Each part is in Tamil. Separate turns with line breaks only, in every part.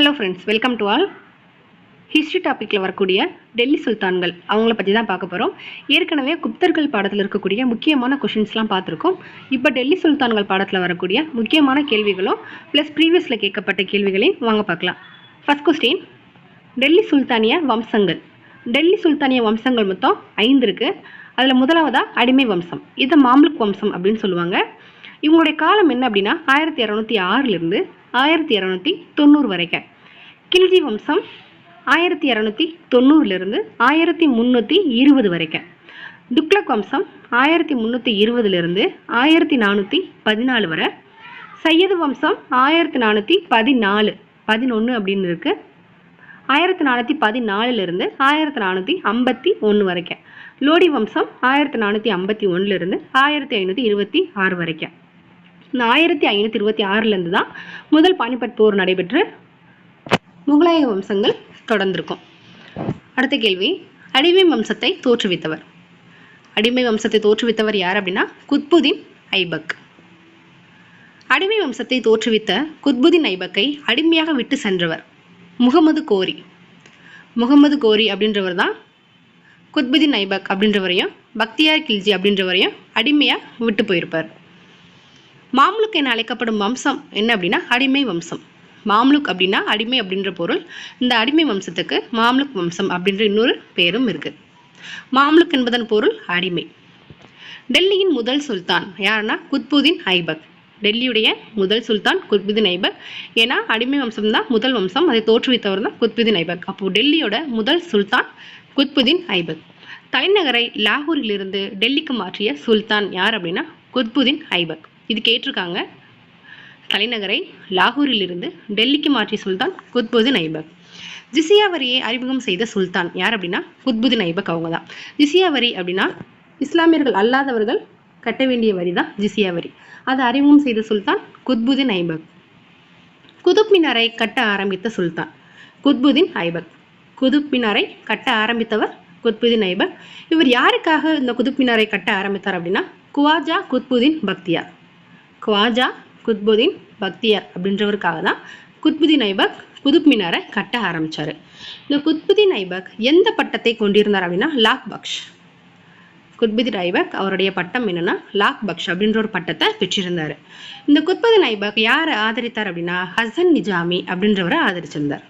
Hello friends welcome to all history டாப்பிக்கில் வரக்கூடிய டெல்லி சுல்தான்கள். அவங்கள பற்றி தான் பார்க்க போகிறோம் ஏற்கனவே குப்தர்கள் பாடத்தில் இருக்கக்கூடிய முக்கியமான கொஷின்ஸ்லாம் பார்த்துருக்கோம். இப்போ டெல்லி சுல்தான்கள் பாடத்தில் வரக்கூடிய முக்கியமான கேள்விகளும் ப்ளஸ் ப்ரீவியஸில் கேட்கப்பட்ட கேள்விகளையும் வாங்க பார்க்கலாம். ஃபஸ்ட் கொஸ்டின் டெல்லி சுல்தானிய வம்சங்கள். டெல்லி சுல்தானிய வம்சங்கள் மொத்தம் ஐந்து இருக்குது அதில் முதலாவதாக அடிமை வம்சம். இதை மாம்லுக் வம்சம் அப்படின்னு சொல்லுவாங்க. இவங்களுடைய காலம் என்ன அப்படின்னா ஆயிரத்தி இரநூத்தி ஆறிலிருந்து ஆயிரத்தி இரநூத்தி தொண்ணூறு வரைக்கும். கில்ஜி வம்சம் ஆயிரத்தி இரநூத்தி தொண்ணூறுலேருந்து ஆயிரத்தி முந்நூற்றி இருபது வரைக்கும். துக்ளக் வம்சம் ஆயிரத்தி முந்நூற்றி இருபதுலேருந்து ஆயிரத்தி நானூற்றி பதினாலு வரை. சையது வம்சம் ஆயிரத்தி நானூற்றி பதினாலு பதினொன்று அப்படின்னு இருக்குது ஆயிரத்தி நானூற்றி பதினாலுலேருந்து ஆயிரத்தி நானூற்றி ஐம்பத்தி ஒன்று வரைக்கும். லோடி வம்சம் ஆயிரத்தி நானூற்றி ஐம்பத்தி ஒன்றுலேருந்து ஆயிரத்தி ஐநூற்றி இருபத்தி ஆறு வரைக்கும். ஆயிரத்தி ஐநூற்றி இருபத்தி ஆறுலேருந்து தான் முதல் பானிபட் போர் நடைபெற்று முகலாய வம்சங்கள் தொடர்ந்திருக்கும். அடுத்த கேள்வி அடிமை வம்சத்தை தோற்றுவித்தவர். அடிமை வம்சத்தை தோற்றுவித்தவர் யார் அப்படின்னா குத்புதீன் ஐபக். அடிமை வம்சத்தை தோற்றுவித்த குத்புதீன் ஐபக்கை அடிமையாக விட்டு சென்றவர் முகமது கோரி. முகமது கோரி அப்படின்றவர் தான் குத்புதீன் ஐபக் அப்படின்றவரையும் பக்தியார் கில்ஜி அப்படின்றவரையும் அடிமையாக விட்டு போயிருப்பார். மாம்லுக் என அழைக்கப்படும் வம்சம் என்ன அப்படின்னா அடிமை வம்சம். மாம்லுக் அப்படின்னா அடிமை அப்படின்ற பொருள். இந்த அடிமை வம்சத்துக்கு மாம்லுக் வம்சம் அப்படின்ற இன்னொரு பேரும் இருக்கு. மாம்லுக் என்பதன் பொருள் அடிமை. டெல்லியின் முதல் சுல்தான் யாருன்னா? குத்புதீன் ஐபக். டெல்லியுடைய முதல் சுல்தான் குத்புதீன் ஐபக். ஏன்னா அடிமை வம்சம் தான் முதல் வம்சம். அதை தோற்றுவித்தவர் தான் குத்புதீன் ஐபக். அப்போ டெல்லியோட முதல் சுல்தான் குத்புதீன் ஐபக். தலைநகரை லாகூரிலிருந்து டெல்லிக்கு மாற்றிய சுல்தான் யார் அப்படின்னா? குத்புதீன் ஐபக். இது கேட்டிருக்காங்க. தலைநகரை லாகூரிலிருந்து டெல்லிக்கு மாற்றிய சுல்தான் குத்புதீன் ஐபக் ஜிசியா வரியை அறிமுகம் செய்த சுல்தான் யார் அப்படின்னா குத்புதீன் ஐபக் அவங்க தான் ஜிசியா வரி அப்படின்னா இஸ்லாமியர்கள் அல்லாதவர்கள் கட்ட வேண்டிய வரி தான் ஜிசியா வரி. அதை அறிமுகம் செய்த சுல்தான் குத்புதீன் ஐபக் குதுப் மினாரை கட்ட ஆரம்பித்த சுல்தான் குத்புதீன் ஐபக். குதுப் மினாரை கட்ட ஆரம்பித்தவர் குத்புதீன் ஐபக் இவர் யாருக்காக இந்த குதுப் மினாரை கட்ட ஆரம்பித்தார் அப்படின்னா குவாஜா குத்புதீன் பக்தியார். குவாஜா குத்புதீன் பக்தியார் அப்படின்றவருக்காக தான் குத்புதீன் ஐபக் குதுப் மினாரை கட்ட ஆரம்பிச்சார். இந்த குத்புதீன் ஐபக் எந்த பட்டத்தை கொண்டிருந்தார் அப்படின்னா லாக் பக்ஷ். குத்புதீன் ஐபக் அவருடைய பட்டம் என்னன்னா லாக் பக்ஷ் அப்படின்ற ஒரு பட்டத்தை பெற்றிருந்தார். இந்த குத்புதீன் ஐபக் யாரை ஆதரித்தார் அப்படின்னா ஹசன் நிஜாமி அப்படின்றவரை ஆதரிச்சிருந்தார்.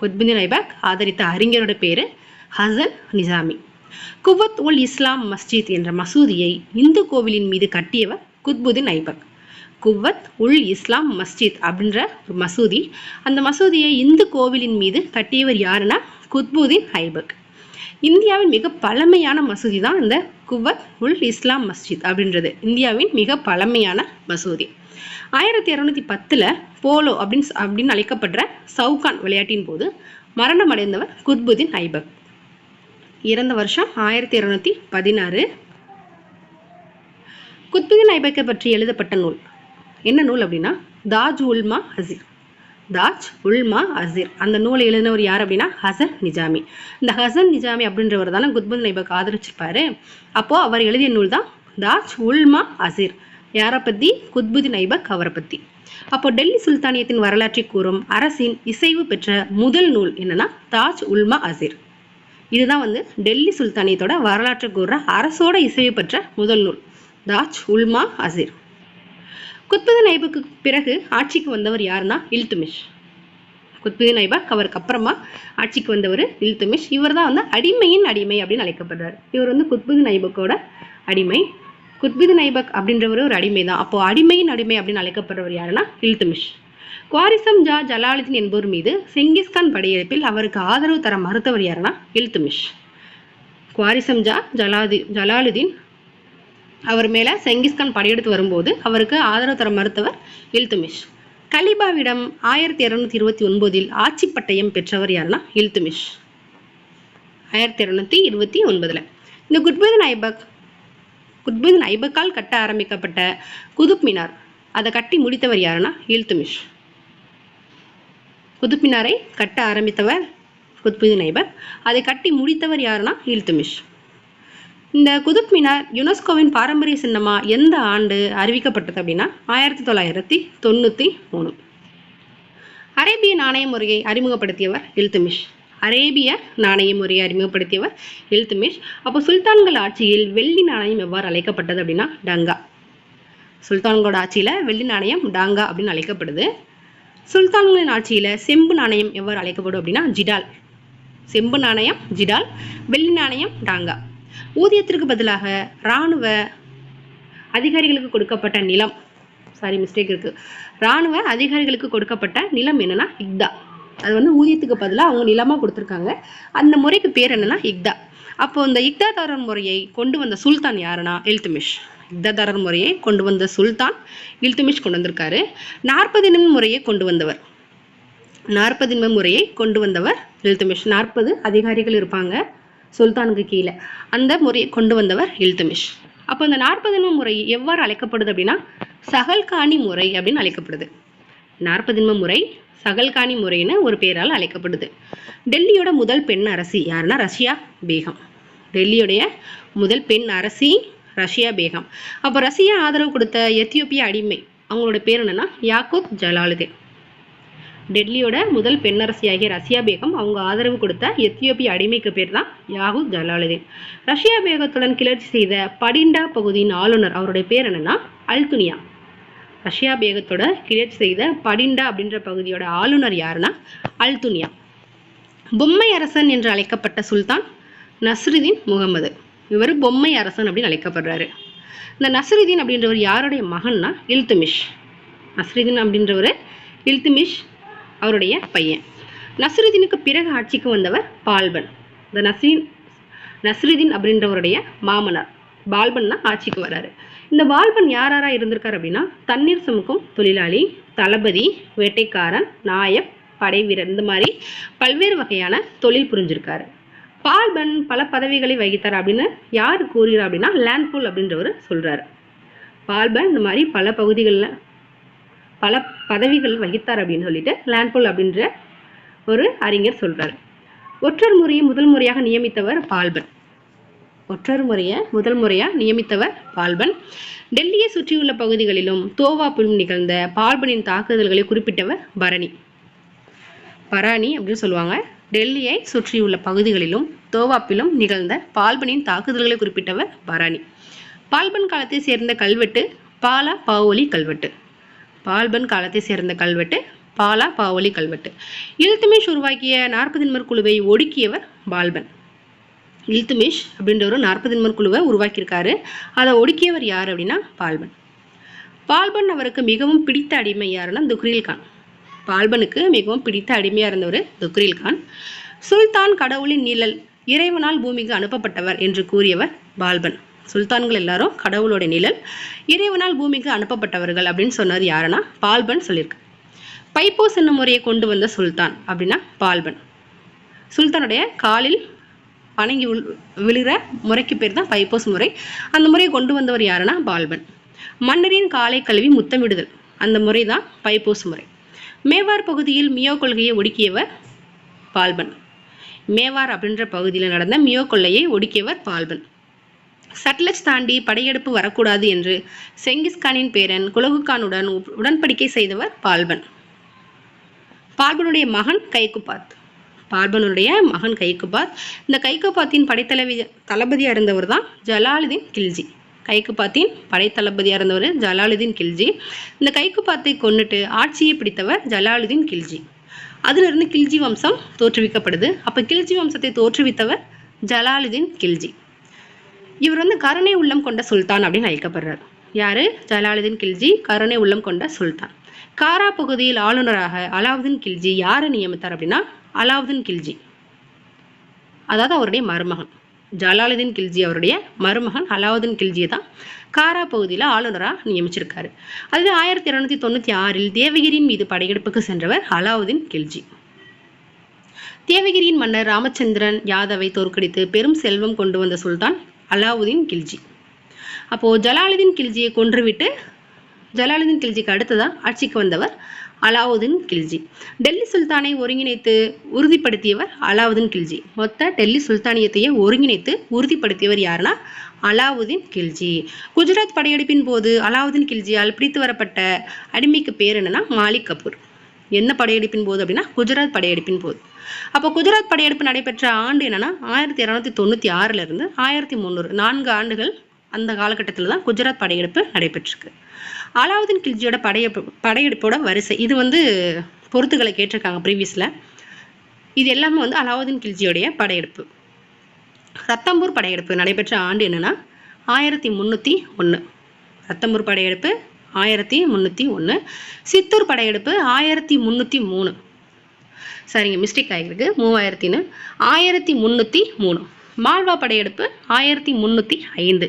குத்புதீன் ஐபக் ஆதரித்த அறிஞரோட பேர் ஹசன் நிஜாமி. குவத் உல் இஸ்லாம் மஸ்ஜித் என்ற மசூதியை இந்து கோவிலின் மீது கட்டியவர் குத்புதீன் ஐபக் குவத் உல் இஸ்லாம் மஸ்ஜித் அப்படின்ற ஒரு மசூதி. அந்த மசூதியை இந்து கோவிலின் மீது கட்டியவர் யாருன்னா குத்புதீன் ஐபக். இந்தியாவின் மிக பழமையான மசூதி தான் இந்த குவத் உல் இஸ்லாம் மஸ்ஜித் அப்படின்றது. இந்தியாவின் மிக பழமையான மசூதி. ஆயிரத்தி இரநூத்தி பத்தில் போலோ அப்படின்னு அப்படின்னு அழைக்கப்படுற சவுகான் விளையாட்டின் போது மரணம் அடைந்தவர் குத்புதீன் ஐபக். இறந்த வருஷம் ஆயிரத்தி இரநூத்தி பதினாறு. குத்புதீன் ஐபக்கை பற்றி எழுதப்பட்ட நூல். என்ன நூல் அப்படின்னா? தாஜ் உல்மா அசீர் தாஜ் உல்மா அசீர் அந்த நூலை எழுதினவர் யார் அப்படின்னா? ஹசன் நிஜாமி. இந்த ஹசன் நிஜாமி அப்படின்றவர் தானே குத்பந்த் நைபக் ஆதரிச்சிருப்பாரு அப்போ அவர் எழுதிய நூல் தான் தாஜ் உல்மா அசீர் யாரை பற்றி குத்புதி நைபக் அவரை பற்றி அப்போ டெல்லி சுல்தானியத்தின் வரலாற்றை கூறும் அரசின் இசைவு பெற்ற முதல் நூல் என்னன்னா தாஜ் உல்மா அசீர் இதுதான் வந்து டெல்லி சுல்தானியத்தோட வரலாற்று கூறுற அரசோட இசைவு பெற்ற முதல் நூல். தாஜ் உல்மா அசீர் குத்புது நைபுக்கு பிறகு ஆட்சிக்கு வந்தவர் யாருன்னா இல்துமிஷ். குத்புது நைபாக் அவருக்கு அப்புறமா ஆட்சிக்கு வந்தவர் இல்துமிஷ். இவர் தான் வந்து அடிமையின் அடிமை அப்படின்னு அழைக்கப்படுறார். இவர் வந்து குத்புது நைபக்கோட அடிமை. குத்புது நைபக் அப்படின்றவர் ஒரு அடிமை தான் அப்போ அடிமையின் அடிமை அப்படின்னு அழைக்கப்படுறவர் யாருன்னா இல்துமிஷ். குவாரிசம் ஜா ஜலாலுதீன் என்பவர் மீது செங்கிஸ்கான் படையெடுப்பில் அவருக்கு ஆதரவு தர மறுத்தவர் யாருன்னா இல்துமிஷ். குவாரிசம் ஜா ஜலாதி ஜலாலுதீன் அவர் மேலே செங்கிஸ்கான் படையெடுத்து வரும்போது அவருக்கு ஆதரவு தர மறுத்தவர் இல்துமிஷ். கலிபாவிடம் ஆயிரத்தி இரநூத்தி இருபத்தி ஒன்பதில் ஆட்சி பட்டயம் பெற்றவர் யாருன்னா இல்துமிஷ். ஆயிரத்தி இரநூத்தி இருபத்தி ஒன்பதில். இந்த குத்புதீன் ஐபக் குத்புதீன் ஐபக்கால் கட்ட ஆரம்பிக்கப்பட்ட குதுப் மினார் அதை கட்டி முடித்தவர் யாருன்னா இல்துமிஷ். குதுப் மினாரை கட்ட ஆரம்பித்தவர் குத்புதீன் ஐபக் அதை கட்டி முடித்தவர் யாருன்னா இல்துமிஷ். இந்த குதுப் மினார் யுனெஸ்கோவின் பாரம்பரிய சின்னமா எந்த ஆண்டு அறிவிக்கப்பட்டது அப்படின்னா ஆயிரத்தி தொள்ளாயிரத்தி தொண்ணூற்றி மூணு. அரேபிய நாணய முறையை அறிமுகப்படுத்தியவர் இல்துமிஷ். அரேபிய நாணய முறையை அறிமுகப்படுத்தியவர் இல்துமிஷ். அப்போ சுல்தான்கள் ஆட்சியில் வெள்ளி நாணயம் எவ்வாறு அழைக்கப்பட்டது அப்படின்னா டங்கா. சுல்தான்களோட ஆட்சியில் வெள்ளி நாணயம் டாங்கா அப்படின்னு அழைக்கப்படுது. சுல்தான்களின் ஆட்சியில் செம்பு நாணயம் எவ்வாறு அழைக்கப்படும் அப்படின்னா ஜிடால். செம்பு நாணயம் ஜிடால் வெள்ளி நாணயம் டாங்கா. ஊதியத்திற்கு பதிலாக இராணுவ அதிகாரிகளுக்கு கொடுக்கப்பட்ட நிலம். சாரி மிஸ்டேக் இருக்கு. இராணுவ அதிகாரிகளுக்கு கொடுக்கப்பட்ட நிலம் என்னன்னா இக்தா அது வந்து ஊதியத்துக்கு பதிலாக அவங்க நிலமாக கொடுத்துருக்காங்க. அந்த முறைக்கு பேர் என்னன்னா இக்தா அப்போ இந்த இக்தாதாரர் முறையை கொண்டு வந்த சுல்தான் யாருன்னா? இல்துமிஷ். இக்தாதாரர் முறையை கொண்டு வந்த சுல்தான் இல்துமிஷ் கொண்டு வந்திருக்காரு. நாற்பது நாற்பதினம் முறையை கொண்டு வந்தவர். நாற்பதின்ம முறையை கொண்டு வந்தவர் இல்துமிஷ். நாற்பது அதிகாரிகள் இருப்பாங்க. சுல்தானுக்கு கீழே. அந்த முறையை கொண்டு வந்தவர் இல்துமிஷ். அப்போ இந்த நாற்பதின்ம முறை எவ்வாறு அழைக்கப்படுது அப்படின்னா சகல்காணி முறை அப்படின்னு அழைக்கப்படுது. நாற்பதின்ம முறை சகல்காணி முறைன்னு ஒரு பேரால் அழைக்கப்படுது. டெல்லியோட முதல் பெண் அரசி யாருன்னா ரஷ்யா பேகம். டெல்லியுடைய முதல் பெண் அரசி ரஷ்யா பேகம். அப்போ ரஷ்யா ஆதரவு கொடுத்த எத்தியோப்பிய அடிமை அவங்களோட பேர் என்னன்னா யாக்கூப் ஜலாலுதீன். டெல்லியோட முதல் பெண்ணரசியாகிய ரஷ்யா பேகம் அவங்க ஆதரவு கொடுத்த எத்தியோப்பிய அடிமைக்கு பேர் தான் யாகு ஜலாலுதீன். ரஷ்யா பேகத்துடன் கிளர்ச்சி செய்த படிண்டா பகுதியின் ஆளுநர் அவருடைய பேர் என்னன்னா அல்துனியா. ரஷ்யா பேகத்தோட கிளர்ச்சி செய்த படிண்டா அப்படின்ற பகுதியோட ஆளுநர் யாருன்னா அல்துனியா. பொம்மை அரசன் என்று அழைக்கப்பட்ட சுல்தான் நஸ்ருதீன் முகமது. இவர் பொம்மை அரசன் அப்படின்னு அழைக்கப்படுறாரு. இந்த நஸ்ருதீன் அப்படின்றவர் யாருடைய மகன்னா இல்துமிஷ். நஸ்ருதீன் அப்படின்றவர் இல்துமிஷ் அவருடைய பையன். நஸ்ருதீனுக்கு பிறகு ஆட்சிக்கு வந்தவர் பால்பன். இந்த நஸ்ரீன் நஸ்ருதீன் அப்படின்றவருடைய மாமனார். பால்பன் தான் ஆட்சிக்கு வராரு. இந்த பால்பன் யார் யாரா இருந்திருக்காரு அப்படின்னா தண்ணீர் சுமக்கும் தொழிலாளி தளபதி வேட்டைக்காரன் நாயக் படை வீரர் இந்த மாதிரி பல்வேறு வகையான தொழில் புரிஞ்சிருக்காரு. பால்பன் பல பதவிகளை வகித்தார் அப்படின்னு யார் கூறுகிறார் அப்படின்னா லேண்ட்பூல் அப்படின்றவர் சொல்றாரு. பால்பன் இந்த மாதிரி பல பகுதிகளில் பல பதவிகள் வகித்தார் அப்படின்னு சொல்லிட்டு லேண்ட்போல் அப்படின்ற ஒரு அறிஞர் சொல்றாரு. ஒற்றர் முறையை முதல் முறையாக நியமித்தவர் பால்பன். ஒற்றர் முறையை முதல் முறையாக நியமித்தவர் பால்பன். டெல்லியை சுற்றியுள்ள பகுதிகளிலும் தோவாப்பிலும் நிகழ்ந்த பால்பனின் தாக்குதல்களை குறிப்பிட்டவர் பரணி. பராணி அப்படின்னு சொல்லுவாங்க. டெல்லியை சுற்றியுள்ள பகுதிகளிலும் தோவாப்பிலும் நிகழ்ந்த பால்பனின் தாக்குதல்களை குறிப்பிட்டவர் பராணி. பால்பன் காலத்தை சேர்ந்த கல்வெட்டு பாலா பாவோலி கல்வெட்டு. பால்பன் காலத்தை சேர்ந்த கல்வெட்டு பாலா பாவலி கல்வெட்டு. இல்துமிஷ் உருவாக்கிய நாற்பதின்மர் குழுவை ஒடுக்கியவர் பால்பன். இல்துமிஷ் அப்படின்றவரும் நாற்பதின்மர் குழுவை உருவாக்கியிருக்காரு. அதை ஒடுக்கியவர் யார் அப்படின்னா பால்பன். பால்பன் அவருக்கு மிகவும் பிடித்த அடிமை யாருன்னா துக்ரீல் கான். பால்பனுக்கு மிகவும் பிடித்த அடிமையாக இருந்தவர் துக்ரீல் கான். சுல்தான் கடவுளின் நிழல் இறைவனால் பூமிக்கு அனுப்பப்பட்டவர் என்று கூறியவர் பால்பன். சுல்தான்கள் எல்லாரும் கடவுளோட நிழல் இறைவனால் பூமிக்கு அனுப்பப்பட்டவர்கள் அப்படின்னு சொன்னது யாருன்னா பால்பன் சொல்லியிருக்கு. பைப்போஸ் என்னும் முறையை கொண்டு வந்த சுல்தான் அப்படின்னா பால்பன். சுல்தானுடைய காலில் வணங்கி உள் விழுகிற முறைக்கு பேர் தான் பைப்போஸ் முறை. அந்த முறையை கொண்டு வந்தவர் யாருன்னா பால்பன். மன்னரின் காலை கழுவி முத்தமிடுதல் அந்த முறை தான் பைப்போஸ் முறை. மேவார் பகுதியில் மியோ கொள்கையை ஒடுக்கியவர் பால்பன். மேவார் அப்படின்ற பகுதியில் நடந்த மியோ கொள்ளையை ஒடுக்கியவர் பால்பன். சட்லஜ் தாண்டி படையெடுப்பு வரக்கூடாது என்று செங்கிஸ்கானின் பேரன் குலகுகானுடன் உடன்படிக்கை செய்தவர் பால்பன். பால்பனுடைய மகன் கைகுபாத் பார்பனுடைய மகன் கைக்குபாத் இந்த கைக்குபாத்தின் படைத்தளவி தளபதியாக இருந்தவர் தான் ஜலாலுதீன் கில்ஜி. கைக்குபாத்தின் படைத்தளபதியாக இருந்தவர் ஜலாலுதீன் கில்ஜி. இந்த கைக்குபாத்தை கொண்டுட்டு ஆட்சியை பிடித்தவர் ஜலாலுதீன் கில்ஜி. அதிலிருந்து கில்ஜி வம்சம் தோற்றுவிக்கப்படுது. அப்போ கில்ஜி வம்சத்தை தோற்றுவித்தவர் ஜலாலுதீன் கில்ஜி. இவர் வந்து கருணை உள்ளம் கொண்ட சுல்தான் அப்படின்னு அழைக்கப்படுறார். யாரு? ஜலாலுதீன் கில்ஜி கருணை உள்ளம் கொண்ட சுல்தான். காரா பகுதியில் ஆளுநராக அலாவுதீன் கில்ஜி யாரை நியமித்தார் அப்படின்னா அலாவுதீன் கில்ஜி. அதாவது அவருடைய மருமகன். ஜலாலுதீன் கில்ஜி அவருடைய மருமகன் அலாவுதீன் கில்ஜியை தான் காரா பகுதியில் ஆளுநராக நியமிச்சிருக்காரு. அதுவே ஆயிரத்தி இருநூத்தி தொண்ணூற்றி ஆறில் தேவகிரியின் மீது படையெடுப்புக்கு சென்றவர் அலாவுதீன் கில்ஜி. தேவகிரியின் மன்னர் ராமச்சந்திரன் யாதவை தோற்கடித்து பெரும் செல்வம் கொண்டு வந்த சுல்தான் அலாவுதீன் கில்ஜி. அப்போது ஜலாலுதீன் கில்ஜியை கொன்றுவிட்டு ஜலாலுதீன் கில்ஜிக்கு அடுத்ததாக ஆட்சிக்கு வந்தவர் அலாவுதீன் கில்ஜி. டெல்லி சுல்தானை ஒருங்கிணைத்து உறுதிப்படுத்தியவர் அலாவுதீன் கில்ஜி. மொத்த டெல்லி சுல்தானியத்தையே ஒருங்கிணைத்து உறுதிப்படுத்தியவர் யாருன்னா அலாவுதீன் கில்ஜி. குஜராத் படையெடுப்பின் போது அலாவுதீன் கில்ஜியால் பிடித்து வரப்பட்ட அடிமைக்கு பேர் என்னன்னா மாலிக் கபூர். என்ன படையெடுப்பின் போது அப்படின்னா குஜராத் படையெடுப்பின் போது. அப்போ குஜராத் படையெடுப்பு நடைபெற்ற ஆண்டு என்னன்னா ஆயிரத்தி இரநூத்தி தொண்ணூற்றி ஆறிலிருந்து ஆயிரத்தி முந்நூறு நான்கு ஆண்டுகள் அந்த காலகட்டத்தில் தான் குஜராத் படையெடுப்பு நடைபெற்றிருக்கு. அலாவுதீன் கில்ஜியோட படையெடுப்பு படையெடுப்போட வரிசை இது வந்து பொறுத்துக்களை கேட்டிருக்காங்க ப்ரீவியஸில் இது எல்லாமே வந்து அலாவுதீன் கில்ஜியோடைய படையெடுப்பு. ரத்தம்பூர் படையெடுப்பு நடைபெற்ற ஆண்டு என்னென்னா ஆயிரத்தி முந்நூற்றி ஒன்று ரத்தம்பூர் படையெடுப்பு ஆயிரத்தி முந்நூற்றி ஒன்று சித்தூர் படையெடுப்பு ஆயிரத்தி முந்நூற்றி மூணு. சரிங்க மிஸ்டேக் ஆகிருக்கு மூவாயிரத்தின்னு. ஆயிரத்தி முந்நூற்றி மூணு. மால்வா படையெடுப்பு ஆயிரத்தி முந்நூற்றி ஐந்து.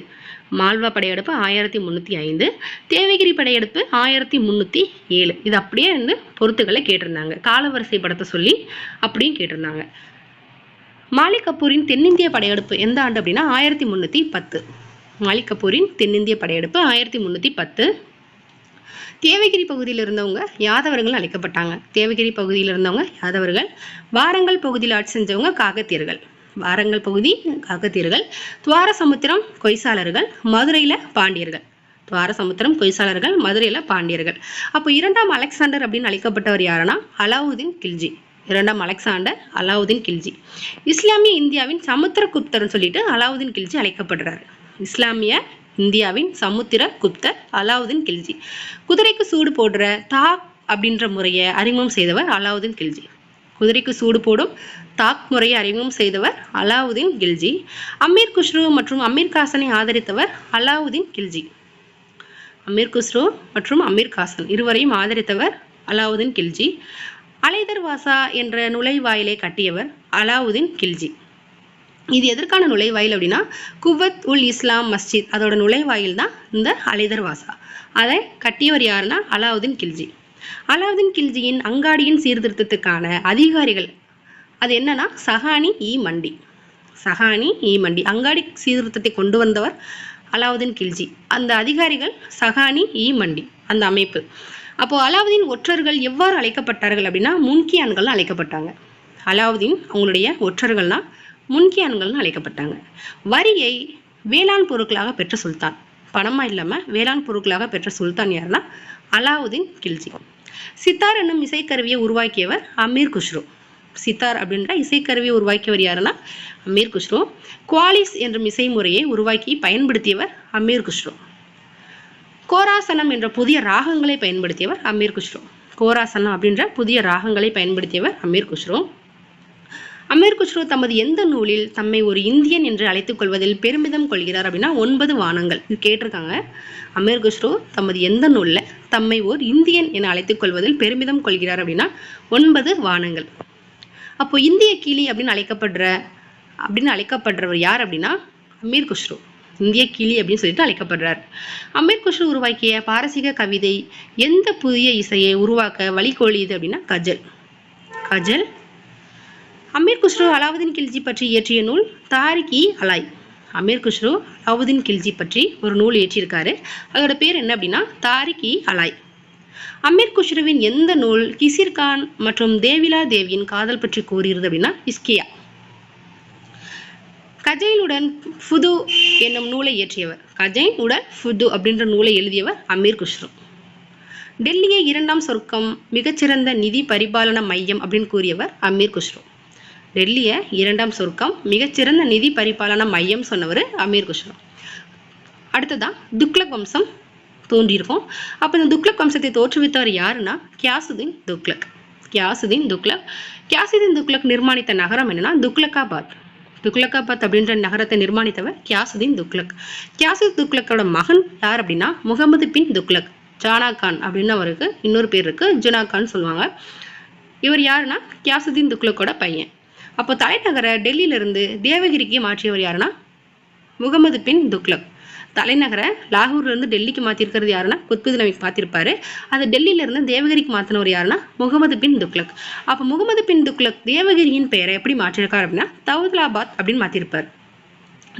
மால்வா படையெடுப்பு ஆயிரத்தி முந்நூற்றி ஐந்து. தேவகிரி படையெடுப்பு ஆயிரத்தி முந்நூற்றி ஏழு. இது அப்படியே வந்து பொருத்துக்களை கேட்டிருந்தாங்க. காலவரிசை படத்தை சொல்லி அப்படியும் கேட்டிருந்தாங்க. மாலிக் கபூரின் தென்னிந்திய படையெடுப்பு எந்த ஆண்டு அப்படின்னா ஆயிரத்தி முந்நூற்றி பத்து. மாலிக் கபூரின் தென்னிந்திய படையெடுப்பு ஆயிரத்தி முந்நூற்றி பத்து. தேவகிரி பகுதியில் இருந்தவங்க யாதவர்கள் அழைக்கப்பட்டாங்க. தேவகிரி பகுதியில் இருந்தவங்க யாதவர்கள். வாரங்கல் பகுதியில் ஆட்சி செஞ்சவங்க காகத்தியர்கள். வாரங்கல் பகுதி காகத்தியர்கள். துவாரசமுத்திரம் கொய்சாலர்கள் மதுரையில் பாண்டியர்கள். துவாரசமுத்திரம் கொய்சாலர்கள் மதுரையில் பாண்டியர்கள். அப்போ இரண்டாம் அலெக்சாண்டர் அப்படின்னு அழைக்கப்பட்டவர் யாருன்னா? அலாவுதீன் கில்ஜி. இரண்டாம் அலெக்சாண்டர் அலாவுதீன் கில்ஜி. இஸ்லாமிய இந்தியாவின் சமுத்திரகுப்தர்னு சொல்லிட்டு அலாவுதீன் கில்ஜி அழைக்கப்படுறாரு. இஸ்லாமிய இந்தியாவின் சமுத்திர குப்தர் அலாவுதீன் கில்ஜி. குதிரைக்கு சூடு போடுற தாக் அப்படின்ற முறையை அறிமுகம் செய்தவர் அலாவுதீன் கில்ஜி. குதிரைக்கு சூடு போடும் தாக் முறையை அறிமுகம் செய்தவர் அலாவுதீன் கில்ஜி. அமீர் குஷ்ரு மற்றும் அமீர் காசனை ஆதரித்தவர் அலாவுதீன் கில்ஜி. அமீர் குஸ்ரு மற்றும் அமீர் காசன் இருவரையும் ஆதரித்தவர் அலாவுதீன் கில்ஜி. அலைதர் வாசா என்ற நுழைவாயிலை கட்டியவர் அலாவுதீன் கில்ஜி. இது எதற்கான நுழைவாயில் அப்படின்னா? குவத் உல் இஸ்லாம் மஸ்ஜித். அதோட நுழைவாயில் தான் இந்த அலைதர் வாசா. அதை கட்டியவர் யாருன்னா? அலாவுதீன் கில்ஜி. அலாவுதீன் கில்ஜியின் அங்காடியின் சீர்திருத்தத்துக்கான அதிகாரிகள் அது என்னன்னா? சஹானி இ மண்டி. சஹானி இ மண்டி. அங்காடி சீர்திருத்தத்தை கொண்டு வந்தவர் அலாவுதீன் கில்ஜி. அந்த அதிகாரிகள் சஹானி இ மண்டி. அந்த அமைப்பு. அப்போ அலாவுதீன் ஒற்றர்கள் எவ்வாறு அழைக்கப்பட்டார்கள் அப்படின்னா? முன்கியான்கள் அழைக்கப்பட்டாங்க. அலாவுதீன் அவங்களுடைய ஒற்றர்கள்னா முன்கியான்கள்னு அழைக்கப்பட்டாங்க. வரியை வேளாண் பொருட்களாக பெற்ற சுல்தான். பணமாக இல்லாமல் வேளாண் பொருட்களாக பெற்ற சுல்தான் யாருன்னா? அலாவுதீன் கில்ஜி. சித்தார் என்னும் இசைக்கருவியை உருவாக்கியவர் அமீர் குஷ்ரு. சித்தார் அப்படின்ற இசைக்கருவியை உருவாக்கியவர் யாருன்னா? அமீர் குஷ்ரு. குவாலிஸ் என்ற இசை முறையை உருவாக்கி பயன்படுத்தியவர் அமீர் குஷ்ரு. கோராசனம் என்ற புதிய ராகங்களை பயன்படுத்தியவர் அமீர் குஷ்ரு. கோராசனம் அப்படின்ற புதிய ராகங்களை பயன்படுத்தியவர் அமீர் குஷ்ரு. அமீர் குஷ்ரு தமது எந்த நூலில் தம்மை ஒரு இந்தியன் என்று அழைத்துக் கொள்வதில் பெருமிதம் கொள்கிறார் அப்படின்னா ஒன்பது வானங்கள். இது கேட்டிருக்காங்க. அமீர் குஷ்ரு தமது எந்த நூலில் தம்மை ஓர் இந்தியன் என அழைத்துக் கொள்வதில் பெருமிதம் கொள்கிறார் அப்படின்னா ஒன்பது வானங்கள். அப்போ இந்திய கிளி அப்படின்னு அழைக்கப்படுற அப்படின்னு அழைக்கப்படுறவர் யார் அப்படின்னா அமீர் குஷ்ரு. இந்திய கிளி அப்படின்னு சொல்லிட்டு அழைக்கப்படுறார். அமீர் குஷ்ரு உருவாக்கிய பாரசீக கவிதை எந்த புதிய இசையை உருவாக்க வழிகோலியது அப்படின்னா கஜல். கஜல் அமீர் குஷ்ரு அலாவுதீன் கில்ஜி பற்றி இயற்றிய நூல் தாரிக் இ அலாய். அமீர் குஷ்ரு அலாவுதீன் கில்ஜி பற்றி ஒரு நூல் இயற்றியிருக்காரு. அதோட பேர் என்ன அப்படின்னா தாரிக் இ அலாய். அமீர் குஷ்ருவின் எந்த நூல் கிசிர் கான் மற்றும் தேவிலா தேவியின் காதல் பற்றி கூறுகிறது அப்படின்னா இஸ்கியா. கஜைனுடன் ஃபுது என்னும் நூலை இயற்றியவர். கஜைன் உடன் ஃபுது அப்படின்ற நூலை எழுதியவர் அமீர் குஷ்ரு. டெல்லியை இரண்டாம் சொர்க்கம் மிகச்சிறந்த நிதி பரிபாலன மையம் அப்படின்னு கூறியவர் அமீர் குஷ்ரு. டெல்லியை இரண்டாம் சொர்க்கம் மிகச்சிறந்த நிதி பரிபாலன மையம் சொன்னவர் அமீர் குஷ்ரா. அடுத்ததான் துக்ளக் வம்சம் தோன்றியிருக்கும். அப்போ இந்த துக்ளக் வம்சத்தை தோற்றுவித்தவர் யாருன்னா கியாசுதீன் துக்ளக். கியாசுதீன் துக்ளக். கியாசுதீன் துக்ளக் நிர்மாணித்த நகரம் என்னன்னா துக்ளக்காபாத் துக்ளக்காபாத் அப்படின்ற நகரத்தை நிர்மாணித்தவர் கியாசுதீன் துக்ளக். கியாசுதீன் துக்ளக்கோட மகன் யார் அப்படின்னா முகமது பின் துக்ளக். ஜானா கான் அப்படின்னு அவருக்கு இன்னொரு பேர் இருக்கு ஜுனா கான் சொல்லுவாங்க. இவர் யாருன்னா கியாசுதீன் துக்ளக்கோட பையன். அப்போ தலைநகரை டெல்லியிலிருந்து தேவகிரிக்கு மாற்றியவர் யாருன்னா? முகமது பின் துக்லக் தலைநகரை லாகூர்லேருந்து டெல்லிக்கு மாற்றிருக்கிறது யாருன்னா? குத்புதீன் ஐபக் மாற்றிருப்பாரு அது டெல்லியிலேருந்து தேவகிரிக்கு மாற்றினவர் யாருன்னா? முகமது பின் துக்லக் அப்போ முகமது பின் துக்லக் தேவகிரியின் பெயரை எப்படி மாற்றிருக்கார் அப்படின்னா தௌதலாபாத் அப்படின்னு மாற்றிருப்பார்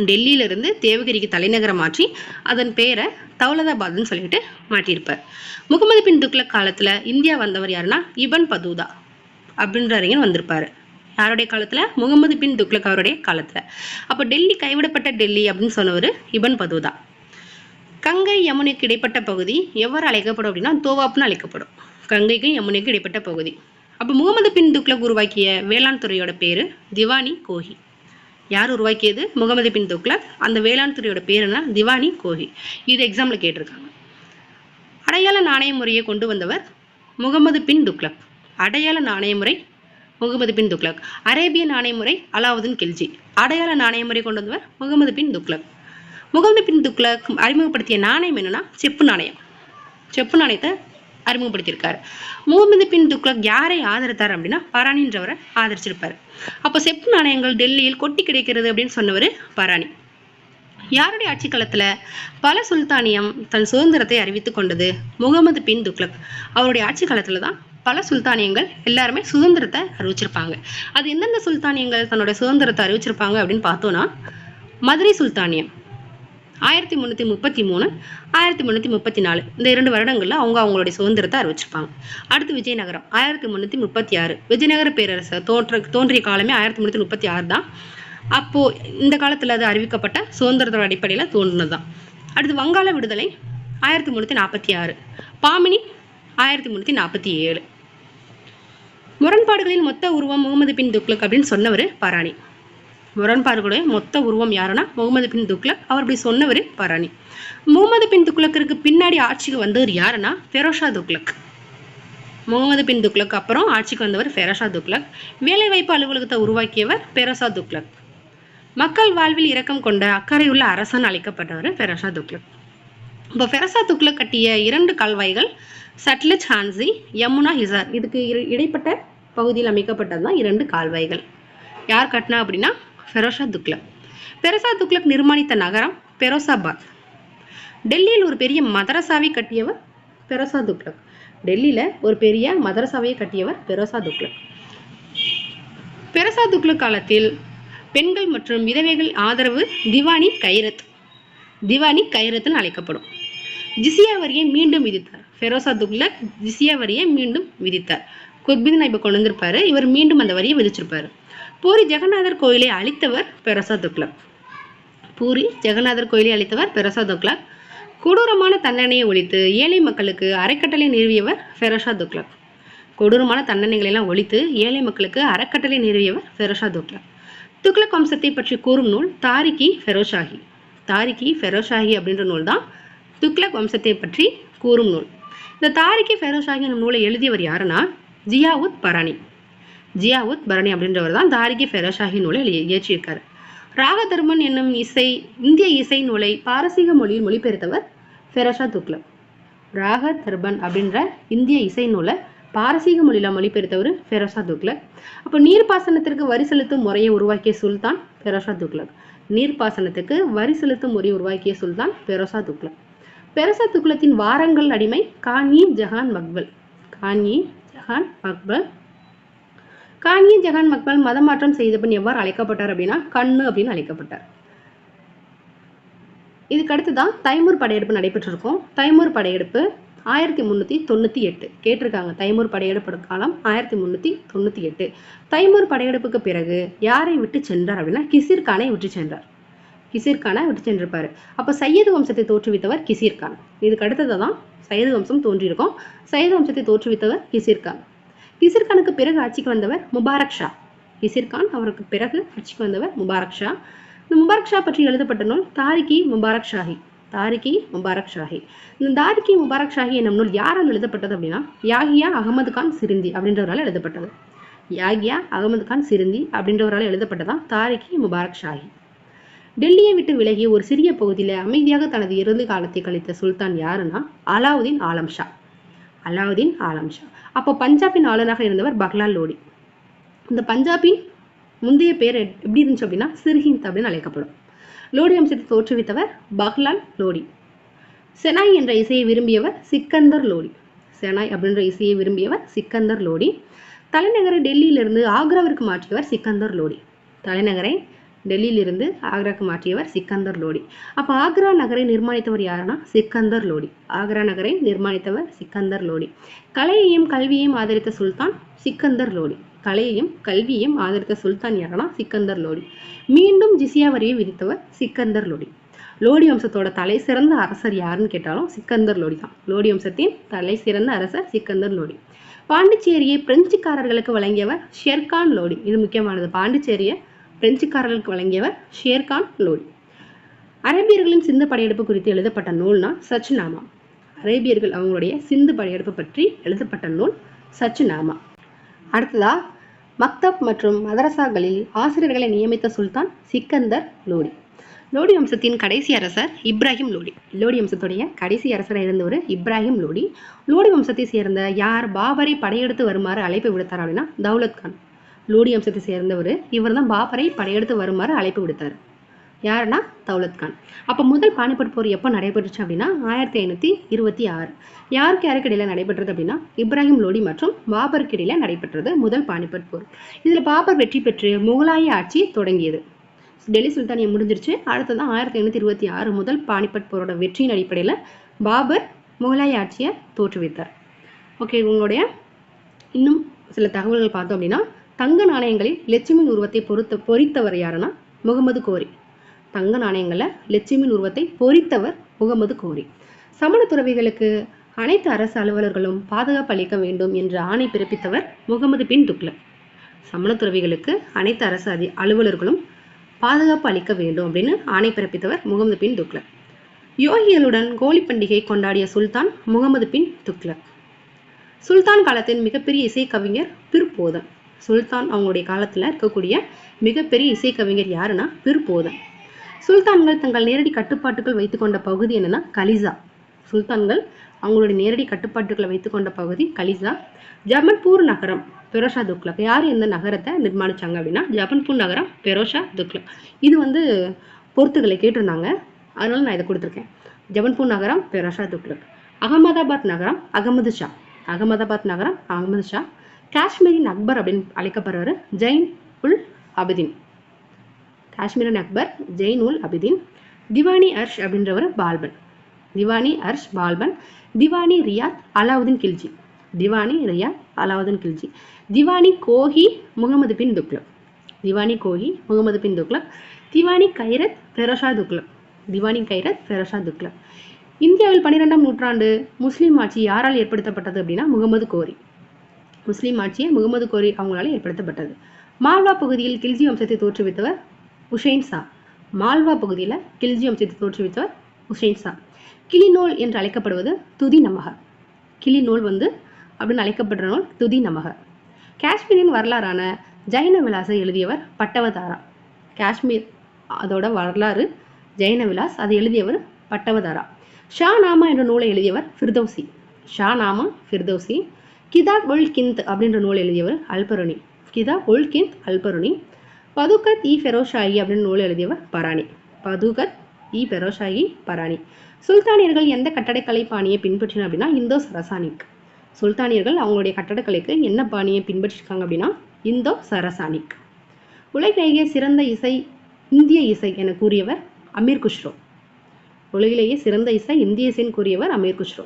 டெல்லியிலிருந்து தேவகிரிக்கு தலைநகரை மாற்றி அதன் பெயரை தௌலதாபாத்னு சொல்லிட்டு மாற்றியிருப்பார். முகமது பின் துக்லக் காலத்தில் இந்தியா வந்தவர் யாருன்னா? இபன் பதூதா அப்படின்ற வந்திருப்பாரு. யாருடைய காலத்தில் முகமது பின் துக்ளக் அவருடைய காலத்தில். அப்போ டெல்லி கைவிடப்பட்ட டெல்லி அப்படின்னு சொன்னவர் இபன் பதூதா. கங்கை யமுனைக்கு இடைப்பட்ட பகுதி எவ்வாறு அழைக்கப்படும் அப்படின்னா தோவாப்னு அழைக்கப்படும். கங்கைக்கும் யமுனைக்கும் இடைப்பட்ட பகுதி. அப்போ முகமது பின் துக்ளக் உருவாக்கிய வேளாண் துறையோட பேர் திவானி கோஹி. யார் உருவாக்கியது? முகமது பின் துக்லக் அந்த வேளாண் துறையோட பேர் என்ன? திவானி கோஹி. இது எக்ஸாமில் கேட்டிருக்காங்க. அடையாள நாணய முறையை கொண்டு வந்தவர் முகமது பின் துக்லக் அடையாள நாணய முறை முகமது பின் துக்ளக். அரேபிய நாணயமுறை அலாவுதீன் கில்ஜி. அடையாள நாணய முறை கொண்டு வந்தவர் முகமது பின் துக்ளக். முகமது பின் துக்ளக் அறிமுகப்படுத்திய நாணயம் என்னன்னா செப்பு நாணயம். செப்பு நாணயத்தை அறிமுகப்படுத்தியிருக்காரு. முகமது பின் துக்ளக் யாரை ஆதரித்தார் அப்படின்னா பராணின்றவரை ஆதரிச்சிருப்பார். அப்போ செப்பு நாணயங்கள் டெல்லியில் கொட்டி கிடைக்கிறது அப்படின்னு சொன்னவர் பராணி யாருடைய ஆட்சி காலத்துல பல சுல்தானியம் தன் சுதந்திரத்தை அறிவித்துக் கொண்டது முகமது பின் துக்ளக். அவருடைய ஆட்சி காலத்துல தான் பல சுல்தானியங்கள் எல்லாருமே சுதந்திரத்தை அறிவிச்சிருப்பாங்க. அது எந்தெந்த சுல்தானியங்கள் தன்னோட சுதந்திரத்தை அறிவிச்சிருப்பாங்க அப்படின்னு பார்த்தோம்னா மதுரை சுல்தானியம் ஆயிரத்தி முந்நூற்றி முப்பத்தி மூணு ஆயிரத்தி முந்நூற்றி முப்பத்தி நாலு. இந்த இரண்டு வருடங்களில் அவங்க அவங்களுடைய சுதந்திரத்தை அறிவிச்சிருப்பாங்க. அடுத்து விஜயநகரம் ஆயிரத்தி முந்நூற்றி முப்பத்தி ஆறு. விஜயநகர பேரரசு தோற்ற தோன்றிய காலமே ஆயிரத்தி முந்நூற்றி முப்பத்தி ஆறு தான். அப்போது இந்த காலத்தில் அது அறிவிக்கப்பட்ட சுதந்திரத்தோட அடிப்படையில் தோன்றினது தான் அடுத்து வங்காள விடுதலை ஆயிரத்தி முந்நூற்றி நாற்பத்தி ஆறு. பாமினி ஆயிரத்தி முந்நூற்றி நாற்பத்தி ஏழு. முரண்பாடுகளின் மொத்த உருவம் முகமது பின் துக்ளக் அப்படின்னு சொன்னவர் பராணி. முரண்பாடுகளுடைய மொத்த உருவம் யாருன்னா முகமது பின் துக்லக் அவர் அப்படி சொன்னவர் பராணி. முகமது பின் துக்லக்கிற்கு பின்னாடி ஆட்சிக்கு வந்தவர் யாருன்னா ஃபெரோஷா துக்லக் முகமது பின் துக்லக் அப்புறம் ஆட்சிக்கு வந்தவர் ஃபெரோஷா துக்லக் வேலைவாய்ப்பு அலுவலகத்தை உருவாக்கியவர் பெரோசா துக்லக் மக்கள் வாழ்வில் இரக்கம் கொண்ட அக்கறையுள்ள அரசன் அழைக்கப்பட்டவர் ஃபெரோஷா துக்லக் இப்போ ஃபெரோசா துக்லக் கட்டிய இரண்டு கால்வாய்கள் சட்லஜ் ஹான்சி யமுனா ஹிசார். இதுக்கு இடைப்பட்ட பகுதியில் அமைக்கப்பட்டது தான் இரண்டு கால்வாய்கள். யார் கட்டினா அப்படின்னா ஃபெரோஷா துக்ளக். பெரோசா துக்லக் நிர்மாணித்த நகரம் பெரோசாபாத் டெல்லியில் ஒரு பெரிய மதரசாவை கட்டியவர் பெரோசா துக்ளக். டெல்லியில் ஒரு பெரிய மதரசாவை கட்டியவர் பெரோசா துக்ளக். பெரோசா துக்ளக் காலத்தில் பெண்கள் மற்றும் விதவைகள் ஆதரவு திவானி கைரத். திவானி கைரத்னு அழைக்கப்படும். ஜிசியா வரியை மீண்டும் விதித்தார். ஃபெரோசா துக்ளக் ஜிசியா வரியை மீண்டும் விதித்தார். குத்பின் இப்போ கொண்டு வந்திருப்பாரு இவர் மீண்டும் அந்த வரியை விதிச்சிருப்பாரு. பூரி ஜெகநாதர் கோயிலை அழித்தவர் பெரோசா துக்லக் பூரி ஜெகநாதர் கோயிலை அழித்தவர் பெரோசா துக்லக் கொடூரமான தண்டனையை ஒழித்து ஏழை மக்களுக்கு அறக்கட்டளை நிறுவியவர் ஃபெரோஷா துக்லக் கொடூரமான தண்டனைகளை எல்லாம் ஒழித்து ஏழை மக்களுக்கு அறக்கட்டளை நிறுவியவர் ஃபெரோஷா துக்லக் துக்லக் வம்சத்தை பற்றி கூறும் நூல் தாரிகி ஃபெரோஷாஹி தாரிகி ஃபெரோஷாஹி அப்படின்ற நூல் தான் துக்ளக் வம்சத்தை பற்றி கூறும் நூல். இந்த தாரிக்கி ஃபெரோஷாஹி என்னும் நூலை எழுதியவர் யாருன்னா ஜியாவுத் பரணி. ஜியாவுத் பரணி அப்படின்றவர் தான் தாரிகி ஃபெரோஷாஹி நூலை எழுதி- இயற்றியிருக்காரு. ராகதர்மன் என்னும் இசை இந்திய இசை நூலை பாரசீக மொழியில் மொழிபெயர்த்தவர் ஃபெரோஷா துக்ளக். ராக தர்பன் அப்படின்ற இந்திய இசை நூலை பாரசீக மொழியில் மொழிபெயர்த்தவர் ஃபெரோஷா துக்ளக். அப்போ நீர்ப்பாசனத்திற்கு வரி செலுத்தும் முறையை உருவாக்கிய சுல்தான் ஃபெரோஷா துக்ளக். நீர்ப்பாசனத்துக்கு வரி செலுத்தும் முறையை உருவாக்கிய சுல்தான் ஃபெரோஷா துக்ளக். பெரோசா துக்குளத்தின் வாரங்கள் அடிமை கான்யி ஜஹான் மக்பல். கான்யி ஜஹான் மக்பல். கான்யி ஜஹான் மக்பல் மதமாற்றம் செய்த பின் எவ்வாறு அழைக்கப்பட்டார் அப்படின்னா கண்ணு அப்படின்னு அழைக்கப்பட்டார். இதுக்கடுத்து தான் தைமூர் படையெடுப்பு நடைபெற்றிருக்கும். தைமூர் படையெடுப்பு ஆயிரத்தி முந்நூற்றி தொண்ணூற்றி எட்டு. கேட்டிருக்காங்க தைமூர் படையெடுப்பு காலம் ஆயிரத்தி முந்நூற்றி தொண்ணூற்றி எட்டு. தைமூர் படையெடுப்புக்கு பிறகு யாரை விட்டு சென்றார் அப்படின்னா கிசிர்கானை விட்டு சென்றார். கிசிர் கானை விட்டு சென்றிருப்பாரு. அப்போ சையது வம்சத்தை தோற்றுவித்தவர் கிசிர் கான் இதுக்கு அடுத்தது தான் சையது வம்சம் தோன்றியிருக்கும். சையது வம்சத்தை தோற்றுவித்தவர் கிசிர் கான் கானுக்கு பிறகு ஆட்சிக்கு வந்தவர் முபாரக் ஷா. கிசிர் கான் அவருக்கு பிறகு ஆட்சிக்கு வந்தவர் முபாரக் ஷா. இந்த முபாரக் ஷா பற்றி எழுதப்பட்ட நூல் தாரிகி முபாரக் ஷாஹி. தாரிகி முபாரக் ஷாஹி. இந்த தாரிகி முபாரக் ஷாஹி என்னும் நூல் யாரால் எழுதப்பட்டது அப்படின்னா யாகியா அகமது கான் சிரிந்தி அப்படின்றவரால் எழுதப்பட்டது. யாகியா அகமது கான் சிரிந்தி அப்படின்றவரால் எழுதப்பட்டதான் தாரிகி முபாரக் ஷாஹி. டெல்லியை விட்டு விலகிய ஒரு சிறிய பகுதியில் அமைதியாக தனது இறுதி காலத்தை கழித்த சுல்தான் யாருன்னா அலாவுதீன் ஆலம்ஷா அலாவுதீன் ஆலம்ஷா அப்போ பஞ்சாபின் ஆளுநராக இருந்தவர் பக்லால் லோடி. இந்த பஞ்சாபின் முந்தைய பேர் எப்படி இருந்துச்சு அப்படின்னா சிர்ஹிந்த் அப்படின்னு அழைக்கப்படும். லோடி வம்சத்தை தோற்றுவித்தவர் பஹ்லால் லோடி. செனாய் என்ற இசையை விரும்பியவர் சிக்கந்தர் லோடி. செனாய் அப்படின்ற இசையை விரும்பியவர் சிக்கந்தர் லோடி. தலைநகரை டெல்லியிலிருந்து ஆக்ராவிற்கு மாற்றியவர் சிக்கந்தர் லோடி. தலைநகரை டெல்லியிலிருந்து ஆக்ராவுக்கு மாற்றியவர் சிக்கந்தர் லோடி. அப்போ ஆக்ரா நகரை நிர்மாணித்தவர் யாருன்னா சிக்கந்தர் லோடி. ஆக்ரா நகரை நிர்மாணித்தவர் சிக்கந்தர் லோடி. கலையையும் கல்வியையும் ஆதரித்த சுல்தான் சிக்கந்தர் லோடி. கலையையும் கல்வியையும் ஆதரித்த சுல்தான் யாருன்னா சிக்கந்தர் லோடி. மீண்டும் ஜிசியா வரியை விதித்தவர் சிக்கந்தர் லோடி. லோடி வம்சத்தோட தலை சிறந்த அரசர் யாருன்னு கேட்டாலும் சிக்கந்தர் லோடி தான். லோடி வம்சத்தின் தலை சிறந்த அரசர் சிக்கந்தர் லோடி. பாண்டிச்சேரியை பிரெஞ்சுக்காரர்களுக்கு வழங்கியவர் ஷெர்கான் லோடி. இது முக்கியமானது. பாண்டிச்சேரியை பிரெஞ்சுக்காரர்களுக்கு வழங்கியவர் ஷேர்கான் லோடி அரேபியர்களின் சிந்து படையெடுப்பு குறித்து எழுதப்பட்ட நூல்னா சச்நாமா அரேபியர்கள் அவங்களுடைய சிந்து படையெடுப்பு பற்றி எழுதப்பட்ட நூல் சச்நாமா அடுத்ததா மக்தப் மற்றும் மதரசாக்களில் ஆசிரியர்களை நியமித்த சுல்தான் சிக்கந்தர் லோடி. லோடி வம்சத்தின் கடைசி அரசர் இப்ராஹிம் லோடி. லோடி வம்சத்துடைய கடைசி அரசராக இருந்தவர் இப்ராஹிம் லோடி. லோடி வம்சத்தை சேர்ந்த யார் பாபரை படையெடுத்து வருமாறு அழைப்பு விடுத்தார் அப்படின்னா தௌலத் கான். லோடி வம்சத்தை சேர்ந்தவர். இவர் தான் பாபரை படையெடுத்து வருமாறு அழைப்பு விடுத்தார். யாருன்னா தௌலத் கான். அப்போ முதல் பானிபட் போர் எப்போ நடைபெற்றுச்சு அப்படின்னா ஆயிரத்தி ஐநூற்றி இருபத்தி ஆறு. யாருக்கு யாருக்கு இடையில நடைபெற்றது அப்படின்னா இப்ராஹிம் லோடி மற்றும் பாபருக்கு இடையில நடைபெற்றது முதல் பானிபட் போர். இதில் பாபர் வெற்றி பெற்று முகலாய ஆட்சி தொடங்கியது. டெல்லி சுல்தானியம் முடிஞ்சிருச்சு. அடுத்ததான் ஆயிரத்தி ஐநூற்றி இருபத்தி ஆறு முதல் பானிபட் போரோட வெற்றியின் அடிப்படையில் பாபர் முகலாய ஆட்சியை தோற்றுவித்தார். ஓகே உங்களுடைய இன்னும் சில தகவல்கள் பார்த்தோம் அப்படின்னா தங்க நாணயங்களில் லட்சுமியின் உருவத்தை பொறுத்த பொறித்தவர் யாருன்னா முகமது கோரி. தங்க நாணயங்களில் லட்சுமியின் உருவத்தை பொறித்தவர் முகமது கோரி. சமண துறவிகளுக்கு அனைத்து அரசு அலுவலர்களும் பாதுகாப்பு அளிக்க வேண்டும் என்று ஆணை பிறப்பித்தவர் முகமது பின் துக்ளக் சமண துறவிகளுக்கு அனைத்து அரசு அதி அலுவலர்களும் பாதுகாப்பு அளிக்க வேண்டும் அப்படின்னு ஆணை பிறப்பித்தவர் முகமது பின் துக்ளக் யோகிகளுடன் கோலி பண்டிகை கொண்டாடிய சுல்தான் முகமது பின் துக்ளக் சுல்தான் காலத்தின் மிகப்பெரிய இசைக்கவிஞர் பிற்போதன் சுல்தான் அவங்களுடைய காலத்தில் இருக்கக்கூடிய மிகப்பெரிய இசைக்கவிஞர் யாருன்னா பிற்போதன். சுல்தான்கள் தங்கள் நேரடி கட்டுப்பாட்டுக்குள் வைத்துக்கொண்ட பகுதி என்னன்னா கலிசா. சுல்தான்கள் அவங்களுடைய நேரடி கட்டுப்பாட்டுகளை வைத்துக்கொண்ட பகுதி கலிசா. ஜபல்பூர் நகரம் பெரோஷா துக்லக் யார் இந்த நகரத்தை நிர்மாணிச்சாங்க அப்படின்னா ஜபல்பூர் நகரம் பெரோஷா துக்லக் இது வந்து பொறுத்துகளை கேட்டிருந்தாங்க. அதனால நான் இதை கொடுத்துருக்கேன். ஜபல்பூர் நகரம் பெரோஷா துக்லக் அகமதாபாத் நகரம் அகமது ஷா. அகமதாபாத் நகரம் அகமது ஷா. காஷ்மீரின் அக்பர் அப்படின்னு அழைக்கப்படுறவர் ஜெயின் உல் அபிதீன். காஷ்மீரின் அக்பர் ஜெயின் உல் அபிதீன். திவானி அர்ஷ் அப்படின்றவர் பால்பன். திவானி அர்ஷ் பால்பன். திவானி ரியாத் அலாவுதீன் கில்ஜி. திவானி ரியாத் அலாவுதீன் கில்ஜி. திவானி கோஹி முகமது பின் துக்லக் திவானி கோஹி முகமது பின் துக்லக் திவானி கைரத் ஃபெரோஷா துக்லக் திவானி கைரத் ஃபெரோஷா துக்லக் இந்தியாவில் பன்னிரெண்டாம் நூற்றாண்டு முஸ்லீம் ஆட்சி யாரால் ஏற்படுத்தப்பட்டது அப்படின்னா முகமது கோரி. முஸ்லீம் ஆட்சியை முகமது கோரி அவங்களால ஏற்படுத்தப்பட்டது. மால்வா பகுதியில் கில்ஜி வம்சத்தை தோற்றுவித்தவர் உஷைன் சா மால்வா பகுதியில் கில்ஜி வம்சத்தை தோற்றுவித்தவர் உஷைன் சா கிளிநூல் என்று அழைக்கப்படுவது துதி நமக. கிளிநூல் வந்து அப்படின்னு அழைக்கப்படுற நூல் துதி நமக. காஷ்மீரின் வரலாறான ஜைன விலாசை எழுதியவர் பட்டவதாரா. காஷ்மீர் அதோட வரலாறு ஜெயன விலாஸ் அதை எழுதியவர் பட்டவதாரா. ஷா நாமா என்ற நூலை எழுதியவர் ஃபிர்தௌசி. ஷா நாமா ஃபிர்தௌசி கிதாப் உல் கிந்த் அப்படின்ற நூல் எழுதியவர் அல்பருணி. கிதாப் உல் கிந்த் அல்பருணி. பதுகத் இ ஃபெரோஷாயி அப்படின்னு நூல் எழுதியவர் பராணி. பதுகத் இ ஃபெரோஷாயி பராணி. சுல்தானியர்கள் எந்த கட்டடக்கலை பாணியை பின்பற்றின அப்படின்னா இந்தோ சரசானிக் சுல்தானியர்கள் அவங்களுடைய கட்டடக்கலைக்கு என்ன பாணியை பின்பற்றிருக்காங்க அப்படின்னா இந்தோ சரசானிக் உலகிலேயே சிறந்த இசை இந்திய இசை என கூறியவர் அமீர் குஷ்ரோ. உலகிலேயே சிறந்த இசை இந்திய இசைன்னு கூறியவர் அமீர் குஷ்ரோ.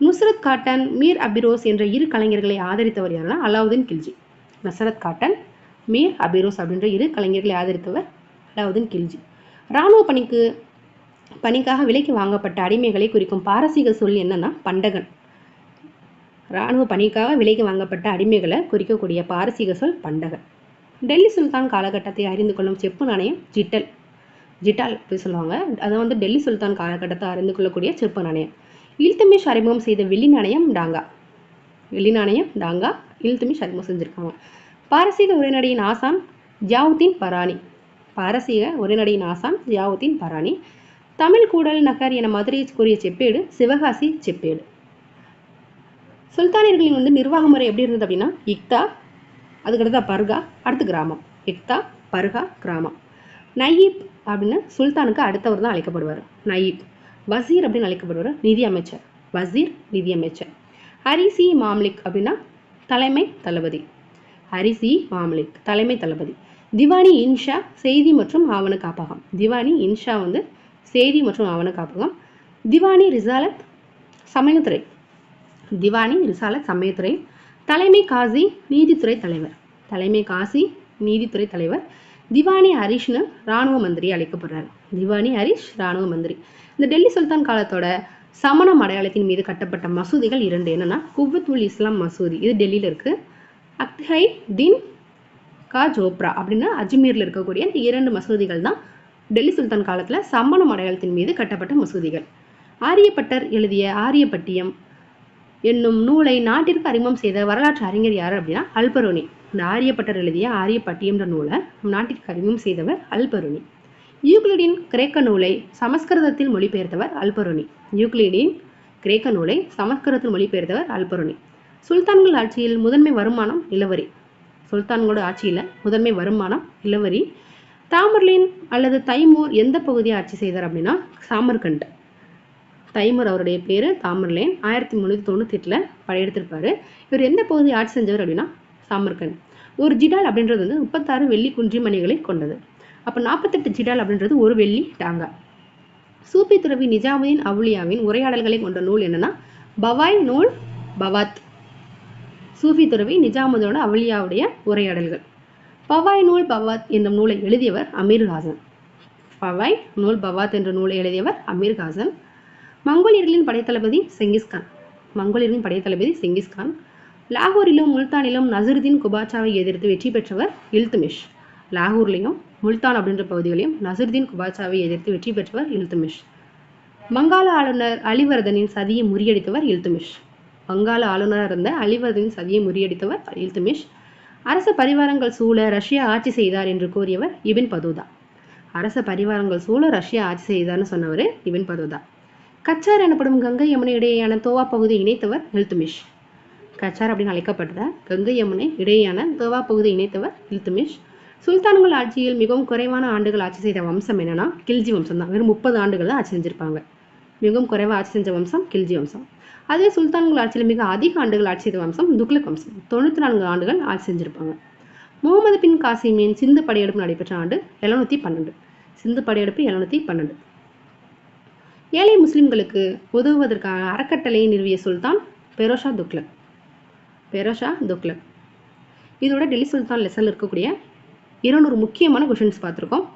நுஸ்ரத் காட்டன் மீர் அபிரோஸ் என்ற இரு கலைஞர்களை ஆதரித்தவர் யாருன்னா அலாவுதீன் கில்ஜி. நசரத் காட்டன் மீர் அபிரோஸ் அப்படின்ற இரு கலைஞர்களை ஆதரித்தவர் அலாவுதீன் கில்ஜி. இராணுவ பணிக்கு பணிக்காக விலைக்கு வாங்கப்பட்ட அடிமைகளை குறிக்கும் பாரசீக சொல் என்னன்னா பண்டகன். இராணுவ பணிக்காக விலைக்கு வாங்கப்பட்ட அடிமைகளை குறிக்கக்கூடிய பாரசீக சொல் பண்டகன். டெல்லி சுல்தான் காலகட்டத்தை அறிந்து கொள்ளும் செப்பு நாணயம் ஜிட்டல். ஜிட்டால் அப்படி சொல்லுவாங்க. அதை வந்து டெல்லி சுல்தான் காலகட்டத்தை அறிந்து கொள்ளக்கூடிய செப்பு நாணயம். இல்துமிஷ் அறிமுகம் செய்த வெள்ளி நாணயம் டாங்கா. வெள்ளி நாணயம் டாங்கா இல்துமிஷ் அறிமுகம் செஞ்சுருக்காங்க பாரசீக உரைநடையின் ஆசான் ஜியாவுத்தீன் பராணி பாரசீக உரைநடையின் ஆசான் ஜியாவுத்தீன் பராணி தமிழ் கூடல் நகர் என மதுரையை கூறிய செப்பேடு சிவகாசி செப்பேடு. சுல்தானியர்களின் வந்து நிர்வாக முறை எப்படி இருந்தது அப்படின்னா இக்தா அதுக்கடுத்தா பர்கா அடுத்து கிராமம். இக்தா பர்கா கிராமம். நயீப் அப்படின்னு சுல்தானுக்கு அடுத்தவர் தான் அழைக்கப்படுவார். நயீப். வசீர் அப்படின்னு அழைக்கப்படுவார் நிதி அமைச்சர். வசீர் நிதி அமைச்சர். ஹரிசி மாம்லிக் அப்படின்னா தலைமை தளபதி. ஹரிசி மாம்லிக் தலைமை தளபதி. திவானி இன்ஷா செய்தி மற்றும் ஆவண காப்பகம். திவானி இன்ஷா வந்து செய்தி மற்றும் ஆவண காப்பகம். திவானி ரிசாலத் சமயத்துறை. திவானி ரிசாலத் சமயத்துறை. தலைமை காசி நீதித்துறை தலைவர். தலைமை காசி நீதித்துறை தலைவர். திவானி ஹரிஷ்னு ராணுவ மந்திரி அழைக்கப்படுறாரு திவானி ஹரிஷ் ராணுவ மந்திரி. இந்த டெல்லி சுல்தான் காலத்தோட சமண அடையாளத்தின் மீது கட்டப்பட்ட மசூதிகள் இரண்டு. என்னன்னா குவத் உல் இஸ்லாம் மசூதி. இது டெல்லியில் இருக்கு. அக்ஹை தின் கா ஜோப்ரா அப்படின்னு அஜ்மீரில் இருக்கக்கூடிய இந்த இரண்டு மசூதிகள் தான் டெல்லி சுல்தான் காலத்தில் சமண அடையாளத்தின் மீது கட்டப்பட்ட மசூதிகள். ஆரியப்பட்டர் எழுதிய ஆரியப்பட்டியம் என்னும் நூலை நாட்டிற்கு அறிமுகம் செய்த வரலாற்று அறிஞர் யார் அப்படின்னா அல்பரோனி. இந்த ஆரியப்பட்டர் எழுதிய ஆரியப்பட்டியம்ன்ற நூலை நம் நாட்டிற்கு அறிமுகம் செய்தவர் அல்பருணி. யூக்ளிடின் கிரேக்க நூலை சமஸ்கிருதத்தில் மொழிபெயர்த்தவர் அல்பரோனி யூக்ளிடின் கிரேக்க நூலை சமஸ்கிருதத்தில் மொழிபெயர்த்தவர் அல்பரோனி சுல்தான்கள் ஆட்சியில் முதன்மை வருமானம் நிலவரி சுல்தான்களோட ஆட்சியில் முதன்மை வருமானம் நிலவரி தாமர்லின் அல்லது தைமூர் எந்த பகுதியை ஆட்சி செய்தார் அப்படின்னா சாமர்கண்ட். தைமூர் அவருடைய பேர் தாமர்லேன். ஆயிரத்தி முந்நூற்றி தொண்ணூற்றி எட்டில் படையெடுத்திருப்பாரு. இவர் எந்த பகுதியை ஆட்சி செஞ்சவர் அப்படின்னா சாமர்கண்ட். ஒரு ஜிடால் அப்படின்றது வந்து முப்பத்தாறு வெள்ளி குன்றி மணிகளை கொண்டது. அப்போ நாற்பத்தெட்டு ஜிடால் அப்படின்றது ஒரு வெள்ளி டாங்கா. சூப்பி துறவி நிஜாமுதீன் அவுலியாவின் உரையாடல்களை கொண்ட நூல் என்னன்னா பவாய் நூல் பவாத். சூஃபி துறவி நிஜாமுதோட அவலியாவுடைய உரையாடல்கள். பவாய் நூல் பவாத் என்ற நூலை எழுதியவர் அமீர் ஹாசன். பவாய் நூல் பவாத் என்ற நூலை எழுதியவர் அமீர் ஹாசன். மங்கோலியர்களின் படைத்தளபதி செங்கிஸ்கான் மங்கோலியர்களின் படைத்தளபதி செங்கிஸ்கான் லாகூரிலும் முல்தானிலும் நசருதீன் குபாச்சாவை எதிர்த்து வெற்றி பெற்றவர் இல்துமிஷ். லாகூர்லையும் முல்தான் அப்படின்ற பகுதிகளையும் நசருதீன் குபாச்சாவை எதிர்த்து வெற்றி பெற்றவர் இல்துமிஷ். வங்காள ஆளுநர் அலிவர்தனின் சதியை முறியடித்தவர் இல்துமிஷ். வங்காள ஆளுநராக இருந்த அலிவர்தனின் சதியை முறியடித்தவர் இல்துமிஷ். அரச பரிவாரங்கள் சூழ ரஷ்யா ஆட்சி செய்தார் என்று கூறியவர் இபின் பதூதா. அரச பரிவாரங்கள் சூழ ரஷ்யா ஆட்சி செய்தார்னு சொன்னவர் இபின் பதூதா. கச்சார் எனப்படும் கங்கை யமுனை இடையேயான தோவா பகுதியை இணைத்தவர் இல்துமிஷ். கச்சார் அப்படின்னு அழைக்கப்பட்டத? கங்கை யமுனை இடையேயான கோவா பகுதி இணைத்தவர் இல்துமிஷ். சுல்தான்கள் ஆட்சியில் மிகவும் குறைவான ஆண்டுகள் ஆட்சி செய்த வம்சம் என்னன்னா கில்ஜி வம்சம் தான். வெறும் முப்பது ஆண்டுகள் தான் ஆட்சி செஞ்சிருப்பாங்க. மிகவும் குறைவாக ஆட்சி செஞ்ச வம்சம் கில்ஜி வம்சம். அதே சுல்தான்கள் ஆட்சியில் மிக அதிக ஆண்டுகள் ஆட்சி செய்த வம்சம் துக்லக் வம்சம். தொண்ணூற்றி நான்கு ஆண்டுகள் ஆட்சி செஞ்சிருப்பாங்க. முகமது பின் காசிமின் சிந்து படையெடுப்பு நடைபெற்ற ஆண்டு எழுநூற்றி பன்னெண்டு. சிந்து படையெடுப்பு எழுநூற்றி பன்னெண்டு. ஏழை முஸ்லிம்களுக்கு உதவுவதற்கான அறக்கட்டளையை நிறுவிய சுல்தான் பெரோஷா துக்ளக். பெரோஷா துக்லக் இதோட டெல்லி சுல்தான் லெசனில் இருக்கக்கூடிய இருநூறு முக்கியமான கொஷின்ஸ் பார்த்துருக்கோம்.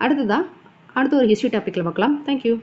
அடுத்ததான் அடுத்த ஒரு ஹிஸ்ட்ரி டாப்பிக்கில் பார்க்கலாம். தேங்க்யூ